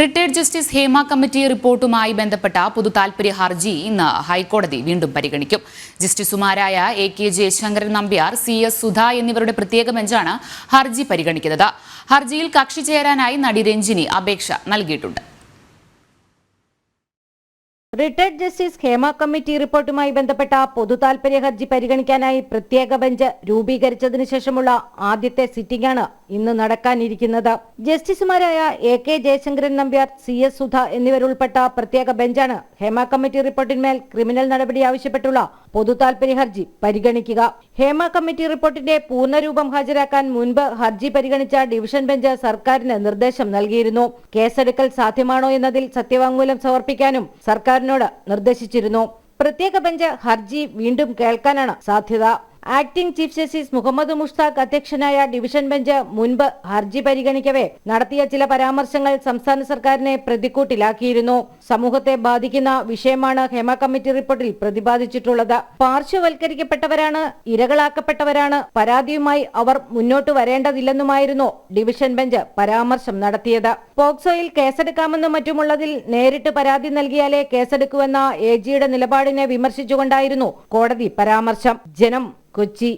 Retired justice Hema committee റിപ്പോർട്ടുമായി ബന്ധപ്പെട്ട പൊതു താൽപര്യ ഹർജി ഇന്ന് ഹൈക്കോടതി വീണ്ടും പരിഗണിക്കും. ജസ്റ്റിസുമാരായ A K Jayasankaran Nambiar C S Sudha എന്നിവരുടെ പ്രത്യേക ബെഞ്ചാണ് ഹർജി പരിഗണിക്കുന്നത്. ഹർജിയിൽ കക്ഷി ചേരാനായി നടി രഞ്ജിനി അപേക്ഷ നൽകിയിട്ടുണ്ട്. റിട്ടയർഡ് ജസ്റ്റിസ് ഹേമ കമ്മിറ്റി റിപ്പോർട്ടുമായി ബന്ധപ്പെട്ട പൊതുതാൽപര്യ ഹർജി പരിഗണിക്കാനായി പ്രത്യേക ബെഞ്ച് രൂപീകരിച്ചതിനു ശേഷമുള്ള ആദ്യത്തെ സിറ്റിംഗാണ് ഇന്ന് നടക്കാനിരിക്കുന്നത്. ജസ്റ്റിസുമാരായ A K Jayasankaran Nambiar C S Sudha എന്നിവരുൾപ്പെട്ട പ്രത്യേക ബെഞ്ചാണ് ഹേമ കമ്മിറ്റി റിപ്പോർട്ടിന്മേൽ ക്രിമിനൽ നടപടി ആവശ്യപ്പെട്ടുള്ള പൊതുതാൽപര്യ ഹർജി പരിഗണിക്കുക. ഹേമ കമ്മിറ്റി റിപ്പോർട്ടിന്റെ പൂർണരൂപം ഹാജരാക്കാൻ മുൻപ് ഹർജി പരിഗണിച്ച ഡിവിഷൻ ബെഞ്ച് സർക്കാരിന് നിർദ്ദേശം നൽകിയിരുന്നു. കേസെടുക്കൽ സാധ്യമാണോ എന്നതിൽ സത്യവാങ്മൂലം സമർപ്പിക്കാനും സർക്കാരിനോട് നിർദ്ദേശിച്ചിരുന്നു. പ്രത്യേക ബെഞ്ച് ഹർജി വീണ്ടും കേൾക്കാനാണ് സാധ്യത. Acting chief justice Muhammad Mushtaq അധ്യക്ഷനായ ഡിവിഷൻ ബെഞ്ച് മുൻപ് ഹർജി പരിഗണിക്കവേ നടത്തിയ ചില പരാമർശങ്ങൾ സംസ്ഥാന സർക്കാരിനെ പ്രതിക്കൂട്ടിലാക്കിയിരുന്നു. സമൂഹത്തെ ബാധിക്കുന്ന വിഷയമാണ് ഹേമ കമ്മിറ്റി റിപ്പോർട്ടിൽ പ്രതിപാദിച്ചിട്ടുള്ളത്. പാർശ്വവൽക്കരിക്കപ്പെട്ടവരാണ് ഇരകളാക്കപ്പെട്ടവരാണ് പരാതിയുമായി അവർ മുന്നോട്ട് വരേണ്ടതില്ലെന്നുമായിരുന്നു ഡിവിഷൻ ബെഞ്ച് പരാമർശം നടത്തിയത്. പോക്സോയിൽ കേസെടുക്കാമെന്നും മറ്റുമുള്ളതിൽ നേരിട്ട് പരാതി നൽകിയാലേ കേസെടുക്കുവെന്ന എ ജിയുടെ നിലപാടിനെ വിമർശിച്ചുകൊണ്ടായിരുന്നു കോടതി പരാമർശം. ജനം കൊച്ചി.